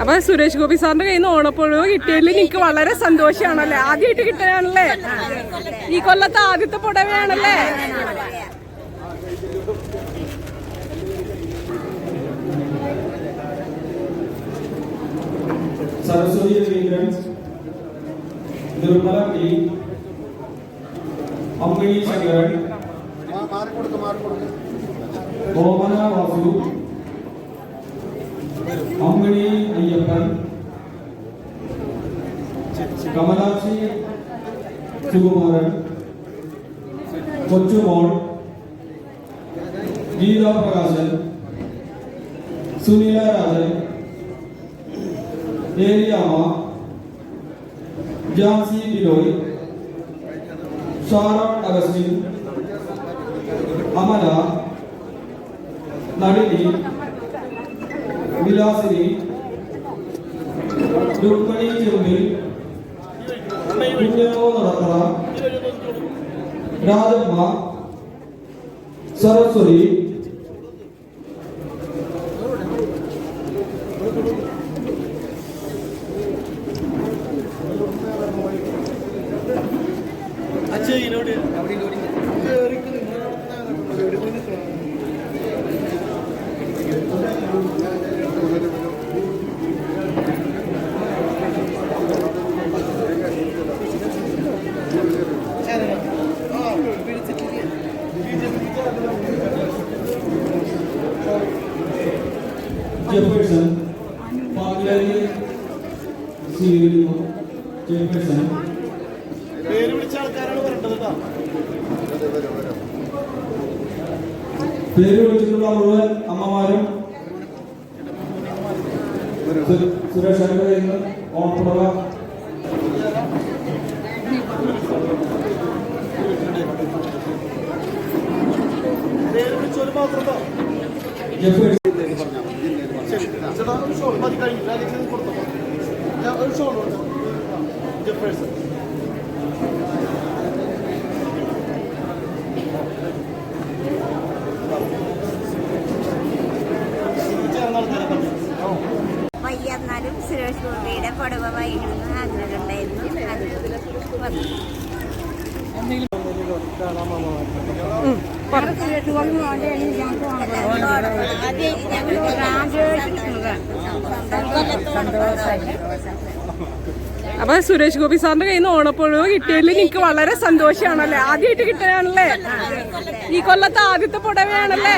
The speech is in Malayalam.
അപ്പൊ സുരേഷ് ഗോപി സാറിന്റെ കയ്യിൽ നിന്ന് ഓണപ്പോഴോ കിട്ടിയതിൽ എനിക്ക് വളരെ സന്തോഷമാണല്ലേ? ആദ്യമായിട്ട് കിട്ടാനാണല്ലേ ഈ കൊല്ലത്തെ ആദ്യത്തെ പുടവയാണല്ലേ? സരസ്വതി രവീന്ദ്രൻ നിർമ്മല ടി അമ്മിണി ശങ്കരൻ മാറിക്കൊടുക്ക് മാറിക്കൊടുക്ക്. Omana to Amgani Ayyappan, Kamalachi Sugumaran, Kochumon, Geela Prakasan, Sunila Rajan, Eriyama, Jansi Diloi, Sharon Agustin, Amala, Nalini Vilasini Rukmani Chembi Punyodhara Radhamma Saraswathi அச்சே இன்னொரு அப்படி ചെയർപേഴ്സൺ പാകിലാരി സ്വീകരിക്കുന്നു ചെയർപേഴ്സൺ പേര് വിളിച്ച ആൾക്കാരാണ് വരേണ്ടത് പേര് വിളിച്ചിട്ടുള്ള മുഴുവൻ അമ്മമാരും സുരേഷ് ഏട്ടന്റെ വയ്യെന്നാലും സുരേഷ് ഗോപിയുടെ പുടവ വൈകണമെന്ന് ആഗ്രഹമുണ്ടായിരുന്നു. അത് വന്നു. അപ്പൊ സുരേഷ് ഗോപി സാറിന്റെ കയ്യിൽ നിന്ന് ഓണപ്പുഴവ് കിട്ടിയതിൽ എനിക്ക് വളരെ സന്തോഷമാണല്ലേ? ആദ്യമായിട്ട് കിട്ടാനാണല്ലേ ഈ കൊല്ലത്തെ ആദ്യത്തെ പുടവയാണല്ലേ?